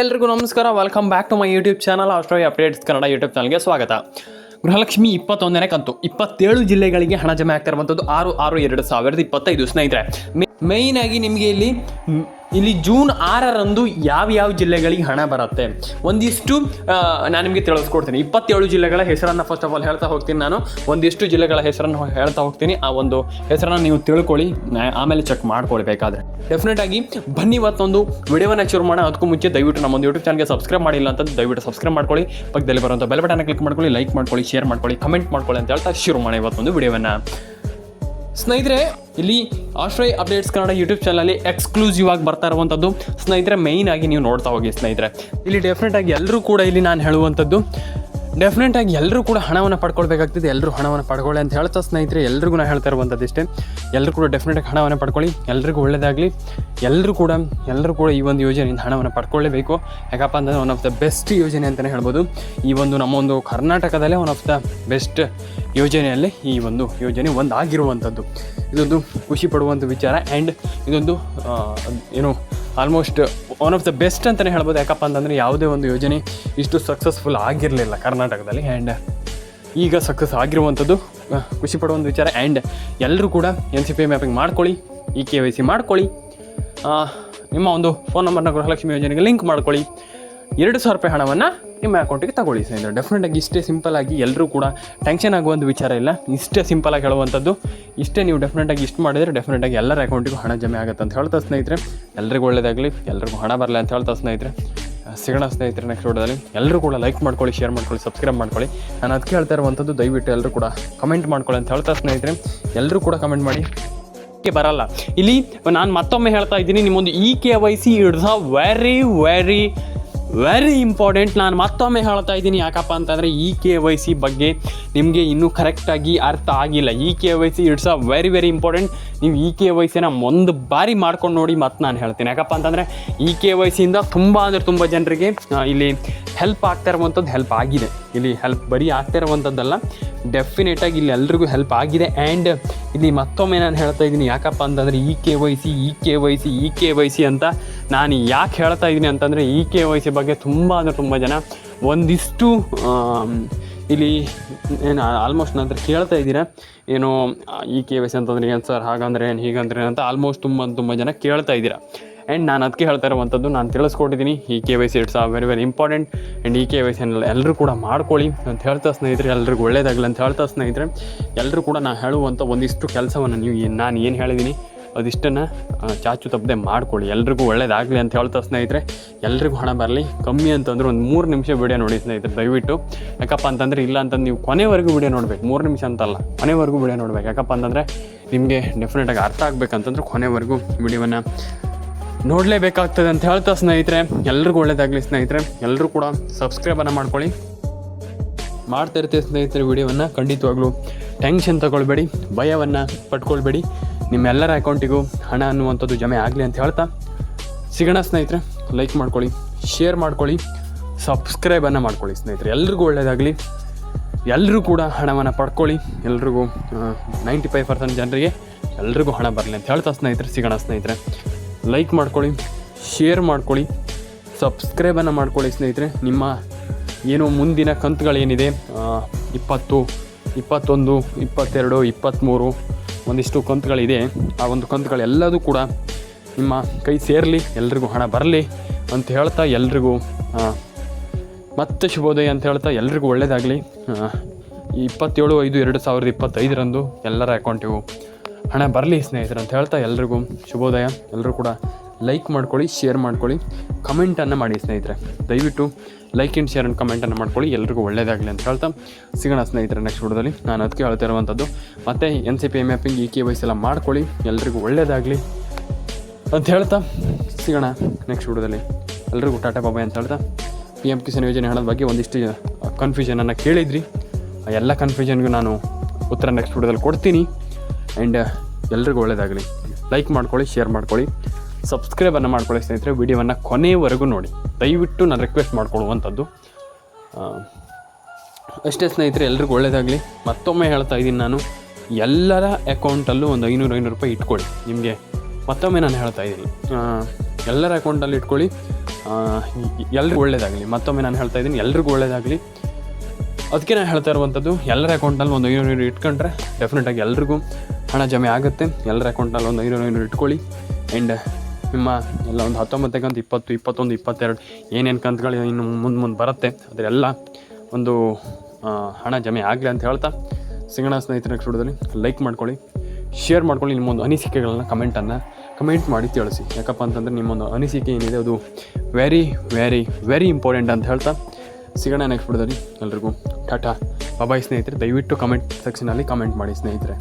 ಎಲ್ರಿಗೂ ನಮಸ್ಕಾರ. Welcome back to my YouTube channel ಆಸ್ಟ್ರೋಯ updates Kannada YouTube ಚಾನಲ್ಗೆ ಸ್ವಾಗತ. ಗೃಹಲಕ್ಷ್ಮಿ ಇಪ್ಪತ್ತೊಂದನೇ ಕಂತು, ಇಪ್ಪತ್ತೇಳು ಜಿಲ್ಲೆಗಳಿಗೆ ಹಣ ಜಮೆ ಆಗ್ತಾ ಇರುವಂಥದ್ದು ಆರು ಆರು ಎರಡು ಸಾವಿರದ ಇಪ್ಪತ್ತೈದು. ಸ್ನೇಹಿತರೆ ಮೇಯ್ನ್ ಆಗಿ ನಿಮಗೆ ಇಲ್ಲಿ ಇಲ್ಲಿ ಜೂನ್ ಆರರಂದು ಯಾವ ಯಾವ ಜಿಲ್ಲೆಗಳಿಗೆ ಹಣ ಬರುತ್ತೆ? ಒಂದಿಷ್ಟು ನಾನು ನಿಮಗೆ ತಿಳಿಸ್ಕೊಡ್ತೀನಿ. ಇಪ್ಪತ್ತೇಳು ಜಿಲ್ಲೆಗಳ ಹೆಸರನ್ನು ಫಸ್ಟ್ ಆಫ್ ಆಲ್ ಹೇಳ್ತಾ ಹೋಗ್ತೀನಿ ನಾನು. ಒಂದಿಷ್ಟು ಜಿಲ್ಲೆಗಳ ಹೆಸರನ್ನು ಹೇಳ್ತಾ ಹೋಗ್ತೀನಿ. ಆ ಒಂದು ಹೆಸರನ್ನು ನೀವು ತಿಳ್ಕೊಳ್ಳಿ. ಆಮೇಲೆ ಚೆಕ್ ಮಾಡ್ಕೊಳ್ಬೇಕಾದ್ರೆ ಡೆಫಿನೆಟ್ ಆಗಿ ಬನ್ನಿ ಇವತ್ತೊಂದು ವಿಡಿಯೋವನ್ನು ಶುರು ಮಾಡೋಣ. ಅದಕ್ಕೂ ಮುಂಚೆ ದಯವಿಟ್ಟು ನಮ್ಮೊಂದು ಯೂಟ್ಯೂಬ್ ಚಾನಲ್ಗೆ ಸಬ್ಸ್ಕ್ರೈಬ್ ಮಾಡಿಲ್ಲ ಅಂತ ದಯವಿಟ್ಟು ಸಬ್ಸ್ಕ್ರೈಬ್ ಮಾಡ್ಕೊಳ್ಳಿ. ಪಕ್ಕದಲ್ಲಿ ಬರುವಂಥ ಬೆಲ್ ಬಟನ್ ಕ್ಲಿಕ್ ಮಾಡ್ಕೊಳ್ಳಿ ಲೈಕ್ ಮಾಡ್ಕೊಳ್ಳಿ ಶೇರ್ ಮಾಡ್ಕೊಳ್ಳಿ ಕಮೆಂಟ್ ಮಾಡ್ಕೊಳ್ಳಿ ಅಂತ ಹೇಳ್ತಾ ಶುರು ಮಾಡಿ ಇವತ್ತೊಂದು ವಿಡಿಯೋವನ್ನು. ಸ್ನೇಹಿತರೆ, ಇಲ್ಲಿ ಆಶ್ರಯ್ ಅಪ್ಡೇಟ್ಸ್ ಕನ್ನಡ ಯೂಟ್ಯೂಬ್ ಚಾನಲಲ್ಲಿ ಎಕ್ಸ್ಕ್ಲೂಸಿವ್ ಆಗಿ ಬರ್ತಾ ಇರುವಂಥದ್ದು. ಸ್ನೇಹಿತರೆ ಮೈನ್ ಆಗಿ ನೀವು ನೋಡ್ತಾ ಹೋಗಿ ಸ್ನೇಹಿತರೆ. ಇಲ್ಲಿ ಡೆಫಿನೆಟ್ ಆಗಿ ಎಲ್ಲರೂ ಕೂಡ ಇಲ್ಲಿ ನಾನು ಹೇಳುವಂಥದ್ದು ಡೆಫಿನೆಟ್ ಆಗಿ ಎಲ್ಲರೂ ಕೂಡ ಹಣವನ್ನು ಪಡ್ಕೊಳ್ಬೇಕಾಗ್ತದೆ ಎಲ್ಲರೂ ಹಣವನ್ನು ಪಡ್ಕೊಳ್ಳಿ ಅಂತ ಹೇಳ್ತಾ ಸ್ನೇಹಿತರೆ, ಎಲ್ರಿಗೂ ನಾನು ಹೇಳ್ತಾ ಇರುವಂಥದ್ದು ಇಷ್ಟೇ. ಎಲ್ಲರೂ ಕೂಡ ಡೆಫಿನೆಟ್ ಆಗಿ ಹಣವನ್ನು ಪಡ್ಕೊಳ್ಳಿ, ಎಲ್ರಿಗೂ ಒಳ್ಳೆಯದಾಗಲಿ ಎಲ್ಲರೂ ಕೂಡ ಎಲ್ಲರೂ ಕೂಡ ಈ ಒಂದು ಯೋಜನೆಯಿಂದ ಹಣವನ್ನು ಪಡ್ಕೊಳ್ಳೇಬೇಕು. ಯಾಕಪ್ಪ ಅಂತಂದರೆ ಒನ್ ಆಫ್ ದ ಬೆಸ್ಟ್ ಯೋಜನೆ ಅಂತಲೇ ಹೇಳ್ಬೋದು. ಈ ಒಂದು ನಮ್ಮ ಒಂದು ಕರ್ನಾಟಕದಲ್ಲೇ ಒನ್ ಆಫ್ ದ ಬೆಸ್ಟ್ ಯೋಜನೆಯಲ್ಲಿ ಈ ಒಂದು ಯೋಜನೆ ಒಂದು ಆಗಿರುವಂಥದ್ದು ಇದೊಂದು ಖುಷಿ ಪಡುವಂಥ ವಿಚಾರ. ಆ್ಯಂಡ್ ಇದೊಂದು ಏನು almost one of the best ಅಂತಲೇ ಹೇಳ್ಬೋದು. ಯಾಕಪ್ಪ ಅಂತಂದರೆ ಯಾವುದೇ ಒಂದು ಯೋಜನೆ ಇಷ್ಟು ಸಕ್ಸಸ್ಫುಲ್ ಆಗಿರಲಿಲ್ಲ ಕರ್ನಾಟಕದಲ್ಲಿ. ಆ್ಯಂಡ್ ಈಗ ಸಕ್ಸಸ್ ಆಗಿರುವಂಥದ್ದು ಖುಷಿ ಪಡುವಂಥ ವಿಚಾರ. ಆ್ಯಂಡ್ ಎಲ್ಲರೂ ಕೂಡ ಎನ್ ಸಿ ಪಿ ಮ್ಯಾಪಿಂಗ್ ಮಾಡ್ಕೊಳ್ಳಿ ಇ ಕೆ ವೈ ಸಿ ಮಾಡ್ಕೊಳ್ಳಿ. ನಿಮ್ಮ ಒಂದು ಫೋನ್ ನಂಬರ್ನ ಗೃಹಲಕ್ಷ್ಮಿ ಯೋಜನೆಗೆ ಲಿಂಕ್ ಮಾಡ್ಕೊಳ್ಳಿ. ಎರಡು ಸಾವಿರ ರೂಪಾಯಿ ಹಣವನ್ನು ನಿಮ್ಮ ಅಕೌಂಟಿಗೆ ತಗೊಳ್ಳಿ ಸ್ನೇಹಿತರೆ ಡೆಫಿನೆಟಾಗಿ ಇಷ್ಟೇ ಸಿಂಪಲ್ ಆಗಿ ಎಲ್ಲರೂ ಕೂಡ ಟೆನ್ಷನ್ ಆಗುವಂಥ ವಿಚಾರ ಇಲ್ಲ. ಇಷ್ಟೇ ಸಿಂಪಲ್ ಆಗಿ ಹೇಳುವಂಥದ್ದು. ಇಷ್ಟೇ ನೀವು ಡೆಫಿನೆಟಾಗಿ ಇಷ್ಟು ಮಾಡಿದರೆ ಡೆಫಿನೆಟಾಗಿ ಎಲ್ಲರ ಅಕೌಂಟಿಗೂ ಹಣ ಜಮೆ ಆಗುತ್ತೆ ಅಂತ ಹೇಳ್ತಾ ಸ್ನೇಹಿತರೆ. ಎಲ್ರಿಗೂ ಒಳ್ಳೇದಾಗಲಿ. ಎಲ್ರಿಗೂ ಹಣ ಬರಲಿ ಅಂತ ಹೇಳ್ತಾ ಸ್ನೇಹಿತರೆ. ಸಿಗೋಣ ಸ್ನೇಹಿತರೆ ನೆಕ್ಸ್ಟ್ ವಿಡಿಯೋದಲ್ಲಿ. ಎಲ್ಲರೂ ಕೂಡ ಲೈಕ್ ಮಾಡ್ಕೊಳ್ಳಿ ಶೇರ್ ಮಾಡ್ಕೊಳ್ಳಿ ಸಬ್ಸ್ಕ್ರೈಬ್ ಮಾಡ್ಕೊಳ್ಳಿ. ನಾನು ಅದಕ್ಕೆ ಹೇಳ್ತಾ ಇರುವಂಥದ್ದು, ದಯವಿಟ್ಟು ಎಲ್ಲರೂ ಕೂಡ ಕಮೆಂಟ್ ಮಾಡ್ಕೊಳ್ಳಿ ಅಂತ ಹೇಳ್ತಾ ಸ್ನೇಹಿತರೆ. ಎಲ್ಲರೂ ಕೂಡ ಕಮೆಂಟ್ ಮಾಡಿ. ಬರಲ್ಲ. ಇಲ್ಲಿ ನಾನು ಮತ್ತೊಮ್ಮೆ ಹೇಳ್ತಾ ಇದ್ದೀನಿ, ನಿಮ್ಮೊಂದು E K Y C it's a very very very important ನಾನು ಮತ್ತೊಮ್ಮೆ ಹೇಳ್ತಾ ಇದ್ದೀನಿ. ಯಾಕಪ್ಪ ಅಂತಂದರೆ, ಈ ಕೆ ವೈ ಸಿ ಬಗ್ಗೆ ನಿಮಗೆ ಇನ್ನೂ ಕರೆಕ್ಟಾಗಿ ಅರ್ಥ ಆಗಿಲ್ಲ. E K Y C it's a very very important ನೀವು ಇ ಕೆ ವೈ ಸಿನ ಒಂದು ಬಾರಿ ಮಾಡ್ಕೊಂಡು ನೋಡಿ ಮತ್ತು ನಾನು ಹೇಳ್ತೀನಿ. ಯಾಕಪ್ಪ ಅಂತಂದರೆ, ಈ ಕೆ ವೈ ಸಿಯಿಂದ ತುಂಬ ಅಂದರೆ ತುಂಬ ಜನರಿಗೆ ಇಲ್ಲಿ ಹೆಲ್ಪ್ ಆಗ್ತಾ ಇರುವಂಥದ್ದು ಹೆಲ್ಪ್ ಆಗಿದೆ. ಇಲ್ಲಿ ಹೆಲ್ಪ್ ಬರೀ ಆಗ್ತಾ ಇರುವಂಥದ್ದಲ್ಲ ಡೆಫಿನೆಟಾಗಿ ಇಲ್ಲಿ ಎಲ್ರಿಗೂ ಹೆಲ್ಪ್ ಆಗಿದೆ. ಆ್ಯಂಡ್ ಇಲ್ಲಿ ಮತ್ತೊಮ್ಮೆ ನಾನು ಹೇಳ್ತಾ ಇದ್ದೀನಿ, ಯಾಕಪ್ಪ ಅಂತಂದರೆ E K Y C E K Y C E K Y C ಅಂತ ನಾನು ಯಾಕೆ ಹೇಳ್ತಾ ಇದ್ದೀನಿ ಅಂತಂದರೆ ಈ ಕೆ ವೈ ಸಿ ಬಗ್ಗೆ ತುಂಬ ಅಂದರೆ ತುಂಬ ಜನ ಒಂದಿಷ್ಟು ಇಲ್ಲಿ ಏನು ಆಲ್ಮೋಸ್ಟ್ ನಂತರ ಕೇಳ್ತಾ ಇದ್ದೀರಾ? ಏನು ಇ ಕೆ ವೈ ಸಿ ಅಂತಂದ್ರೆ ಏನು ಸರ್, ಹಾಗಂದ್ರೆ ಏನು, ಹೀಗಂದ್ರೆ ಅಂತ ಆಲ್ಮೋಸ್ಟ್ ತುಂಬ ತುಂಬ ಜನ ಕೇಳ್ತಾ ಇದ್ದೀರಾ. ಆ್ಯಂಡ್ ನಾನು ಅದಕ್ಕೆ ಹೇಳ್ತಾ ಇರುವಂಥದ್ದು ನಾನು ತಿಳಿಸ್ಕೊಟ್ಟಿದ್ದೀನಿ, E K Y C it's a very very important and E K Y C ಎಲ್ಲರೂ ಕೂಡ ಮಾಡ್ಕೊಳ್ಳಿ ಅಂತ ಹೇಳ್ತಾ ಸ್ನೇಹಿತರೆ, ಎಲ್ರಿಗೂ ಒಳ್ಳೇದಾಗಲಿ ಅಂತ ಹೇಳ್ತಾ ಸ್ನೇಹಿತರೆ ಎಲ್ಲರೂ ಕೂಡ ನಾನು ಹೇಳುವಂಥ ಒಂದಿಷ್ಟು ಕೆಲಸವನ್ನು ನೀವು ನಾನು ಏನು ಹೇಳಿದ್ದೀನಿ ಅದಿಷ್ಟನ್ನು ಚಾಚು ತಪ್ಪದೆ ಮಾಡ್ಕೊಳ್ಳಿ. ಎಲ್ರಿಗೂ ಒಳ್ಳೇದಾಗಲಿ ಅಂತ ಹೇಳ್ತಾ ಸ್ನೇಹಿತರೆ. ಎಲ್ರಿಗೂ ಹಣ ಬರಲಿ. ಕಮ್ಮಿ ಅಂತಂದ್ರೆ ಒಂದು ಮೂರು ನಿಮಿಷ ವಿಡಿಯೋ ನೋಡಿ ಸ್ನೇಹಿತರೆ, ದಯವಿಟ್ಟು. ಯಾಕಪ್ಪ ಅಂತಂದರೆ ಇಲ್ಲ ಅಂತಂದು ನೀವು ಕೊನೆವರೆಗೂ ವಿಡಿಯೋ ನೋಡ್ಬೇಕು. ಮೂರು ನಿಮಿಷ ಅಂತಲ್ಲ, ಕೊನೆವರೆಗೂ ವಿಡಿಯೋ ನೋಡ್ಬೇಕು. ಯಾಕಪ್ಪ ಅಂತಂದರೆ ನಿಮಗೆ ಡೆಫಿನೆಟಾಗಿ ಅರ್ಥ ಆಗಬೇಕಂತಂದ್ರೆ ಕೊನೆವರೆಗೂ ವಿಡಿಯೋವನ್ನು ನೋಡಲೇಬೇಕಾಗ್ತದೆ ಅಂತ ಹೇಳ್ತಾ ಸ್ನೇಹಿತರೆ. ಎಲ್ರಿಗೂ ಒಳ್ಳೇದಾಗಲಿ ಸ್ನೇಹಿತರೆ. ಎಲ್ಲರೂ ಕೂಡ ಸಬ್ಸ್ಕ್ರೈಬನ್ನು ಮಾಡ್ಕೊಳ್ಳಿ. ಮಾಡ್ತಾ ಇರ್ತೀವಿ ಸ್ನೇಹಿತರೆ ವಿಡಿಯೋವನ್ನು. ಖಂಡಿತವಾಗ್ಲೂ ಟೆನ್ಷನ್ ತಗೊಳ್ಬೇಡಿ, ಭಯವನ್ನು ಪಟ್ಕೊಳ್ಬೇಡಿ. ನಿಮ್ಮೆಲ್ಲರ ಅಕೌಂಟಿಗೂ ಹಣ ಅನ್ನುವಂಥದ್ದು ಜಮೆ ಆಗಲಿ ಅಂತ ಹೇಳ್ತಾ ಸಿಗೋಣ ಸ್ನೇಹಿತರೆ ಲೈಕ್ ಮಾಡ್ಕೊಳ್ಳಿ ಶೇರ್ ಮಾಡ್ಕೊಳ್ಳಿ ಸಬ್ಸ್ಕ್ರೈಬನ್ನು ಮಾಡ್ಕೊಳ್ಳಿ ಸ್ನೇಹಿತರೆ. ಎಲ್ರಿಗೂ ಒಳ್ಳೆಯದಾಗಲಿ ಎಲ್ಲರೂ ಕೂಡ ಹಣವನ್ನು ಪಡ್ಕೊಳ್ಳಿ. ಎಲ್ರಿಗೂ ನೈಂಟಿ ಫೈವ್ ಪರ್ಸೆಂಟ್ ಜನರಿಗೆ ಎಲ್ರಿಗೂ ಹಣ ಬರಲಿ ಅಂತ ಹೇಳ್ತಾ ಸ್ನೇಹಿತರೆ, ಸಿಗೋಣ ಸ್ನೇಹಿತರೆ. ಲೈಕ್ ಮಾಡ್ಕೊಳ್ಳಿ ಶೇರ್ ಮಾಡ್ಕೊಳ್ಳಿ ಸಬ್ಸ್ಕ್ರೈಬನ್ನು ಮಾಡ್ಕೊಳ್ಳಿ ಸ್ನೇಹಿತರೆ. ನಿಮ್ಮ ಏನು ಮುಂದಿನ ಕಂತುಗಳೇನಿದೆ ಇಪ್ಪತ್ತು, ಇಪ್ಪತ್ತೊಂದು, ಇಪ್ಪತ್ತೆರಡು ಇಪ್ಪತ್ತ್ಮೂರು ಒಂದಿಷ್ಟು ಕಂತುಗಳಿದೆ. ಆ ಒಂದು ಕಂತುಗಳೆಲ್ಲದೂ ಕೂಡ ನಿಮ್ಮ ಕೈ ಸೇರಲಿ, ಎಲ್ರಿಗೂ ಹಣ ಬರಲಿ ಅಂತ ಹೇಳ್ತಾ ಎಲ್ರಿಗೂ ಮತ್ತೆ ಶುಭೋದಯ ಅಂತ ಹೇಳ್ತಾ ಎಲ್ರಿಗೂ ಒಳ್ಳೆಯದಾಗಲಿ ಇಪ್ಪತ್ತೇಳು ಐದು ಎರಡು ಸಾವಿರದ ಇಪ್ಪತ್ತೈದರಂದು ಎಲ್ಲರ ಅಕೌಂಟಿಗೂ ಹಣ ಬರಲಿ ಸ್ನೇಹಿತರು ಅಂತ ಹೇಳ್ತಾ ಎಲ್ರಿಗೂ ಶುಭೋದಯ. ಎಲ್ಲರೂ ಕೂಡ ಲೈಕ್ ಮಾಡ್ಕೊಳ್ಳಿ ಶೇರ್ ಮಾಡ್ಕೊಳ್ಳಿ ಕಮೆಂಟನ್ನು ಮಾಡಿ ಸ್ನೇಹಿತರೆ. ದಯವಿಟ್ಟು ಲೈಕ್ ಆ್ಯಂಡ್ ಶೇರ್ ಆ್ಯಂಡ್ ಕಮೆಂಟನ್ನು ಮಾಡ್ಕೊಳ್ಳಿ, ಎಲ್ರಿಗೂ ಒಳ್ಳೆಯದಾಗಲಿ ಅಂತ ಹೇಳ್ತಾ ಸಿಗೋಣ ಸ್ನೇಹಿತರೆ ನೆಕ್ಸ್ಟ್ ವಿಡಿಯೋದಲ್ಲಿ. ನಾನು ಅದಕ್ಕೆ ಹೇಳ್ತಾ ಇರುವಂಥದ್ದು, ಮತ್ತು N C P mapping E K wise ಎಲ್ಲ ಮಾಡ್ಕೊಳ್ಳಿ, ಎಲ್ರಿಗೂ ಒಳ್ಳೆಯದಾಗಲಿ ಅಂತ ಹೇಳ್ತಾ ಸಿಗೋಣ ನೆಕ್ಸ್ಟ್ ವಿಡಿಯೋದಲ್ಲಿ. ಎಲ್ರಿಗೂ ಟಾಟಾ ಬಾಬಾಯ್ ಅಂತ ಹೇಳ್ತಾ ಪಿ ಎಂ ಕಿಸಾನ್ ಯೋಜನೆ ಹಣದ ಬಗ್ಗೆ ಒಂದಿಷ್ಟು ಕನ್ಫ್ಯೂಷನನ್ನು ಕೇಳಿದ್ರಿ. ಆ ಎಲ್ಲ ಕನ್ಫ್ಯೂಷನ್ಗೂ ನಾನು ಉತ್ತರ ನೆಕ್ಸ್ಟ್ ವಿಡಿಯೋದಲ್ಲಿ ಕೊಡ್ತೀನಿ. ಆ್ಯಂಡ್ ಎಲ್ರಿಗೂ ಒಳ್ಳೆಯದಾಗಲಿ ಲೈಕ್ ಮಾಡ್ಕೊಳ್ಳಿ ಶೇರ್ ಮಾಡ್ಕೊಳ್ಳಿ. ಸಬ್ಸ್ಕ್ರೈಬನ್ನು ಮಾಡ್ಕೊಳ್ಳಿ ಸ್ನೇಹಿತರೆ, ವಿಡಿಯೋವನ್ನು ಕೊನೆಯವರೆಗೂ ನೋಡಿ. ದಯವಿಟ್ಟು ನಾನು ರಿಕ್ವೆಸ್ಟ್ ಮಾಡ್ಕೊಳ್ಳುವಂಥದ್ದು. ಅಷ್ಟೇ ಸ್ನೇಹಿತರೆ, ಎಲ್ರಿಗೂ ಒಳ್ಳೆಯದಾಗಲಿ ಮತ್ತೊಮ್ಮೆ ಹೇಳ್ತಾ ಇದ್ದೀನಿ ನಾನು, ಎಲ್ಲರ ಅಕೌಂಟಲ್ಲೂ ಒಂದು ಐನೂರು ಐನೂರು ರೂಪಾಯಿ ಇಟ್ಕೊಳ್ಳಿ. ನಿಮಗೆ ಮತ್ತೊಮ್ಮೆ ನಾನು ಹೇಳ್ತಾ ಇದ್ದೀನಿ. ಎಲ್ಲರ ಅಕೌಂಟಲ್ಲಿ ಇಟ್ಕೊಳ್ಳಿ. ಎಲ್ರಿಗೂ ಒಳ್ಳೆಯದಾಗಲಿ ಮತ್ತೊಮ್ಮೆ ನಾನು ಹೇಳ್ತಾ ಇದ್ದೀನಿ, ಎಲ್ರಿಗೂ ಒಳ್ಳೆಯದಾಗಲಿ ಅದಕ್ಕೆ ನಾನು ಹೇಳ್ತಾ ಇರುವಂಥದ್ದು, ಎಲ್ಲರ ಅಕೌಂಟಲ್ಲಿ ಒಂದು ಐನೂರು ಐನೂರು ಇಟ್ಕೊಂಡ್ರೆ ಡೆಫಿನೆಟಾಗಿ ಎಲ್ರಿಗೂ ಹಣ ಜಮೆ ಆಗುತ್ತೆ. ಎಲ್ಲರ ಅಕೌಂಟಲ್ಲಿ ಒಂದು ಐನೂರು ಐನೂರು ಇಟ್ಕೊಳ್ಳಿ. ಆ್ಯಂಡ್ ನಿಮ್ಮ ಎಲ್ಲ ಒಂದು ಹತ್ತೊಂಬತ್ತು ಕಂತು, ಇಪ್ಪತ್ತು, ಇಪ್ಪತ್ತೊಂದು, ಇಪ್ಪತ್ತೆರಡು, ಏನೇನು ಕಂತುಗಳು ಇನ್ನು ಮುಂದೆ ಮುಂದೆ ಬರುತ್ತೆ, ಅದರೆಲ್ಲ ಒಂದು ಹಣ ಜಮೆ ಆಗಲಿ ಅಂತ ಹೇಳ್ತಾ ಸಿಂಗಣ ಸ್ನೇಹಿತರ ನೆಕ್ಸ್ಟ್ ಲೈಕ್ ಮಾಡ್ಕೊಳ್ಳಿ ಶೇರ್ ಮಾಡ್ಕೊಳ್ಳಿ ನಿಮ್ಮೊಂದು ಅನಿಸಿಕೆಗಳನ್ನ ಕಮೆಂಟನ್ನು ಕಮೆಂಟ್ ಮಾಡಿ ತಿಳಿಸಿ. ಯಾಕಪ್ಪ ಅಂತಂದರೆ ನಿಮ್ಮೊಂದು ಅನಿಸಿಕೆ ಏನಿದೆ, ಅದು ವೆರಿ ವೆರಿ ವೆರಿ ಇಂಪಾರ್ಟೆಂಟ್ ಅಂತ ಹೇಳ್ತಾ ಸಿಗೋಣ ನೆಕ್ಸ್ಟ್ ಬಿಡೋದಲ್ಲಿ ಎಲ್ರಿಗೂ ಟಾಟಾ. ಬಾಯ್ ಸ್ನೇಹಿತರೆ, ದಯವಿಟ್ಟು ಕಮೆಂಟ್ ಸೆಕ್ಷನಲ್ಲಿ ಕಮೆಂಟ್ ಮಾಡಿ ಸ್ನೇಹಿತರೆ.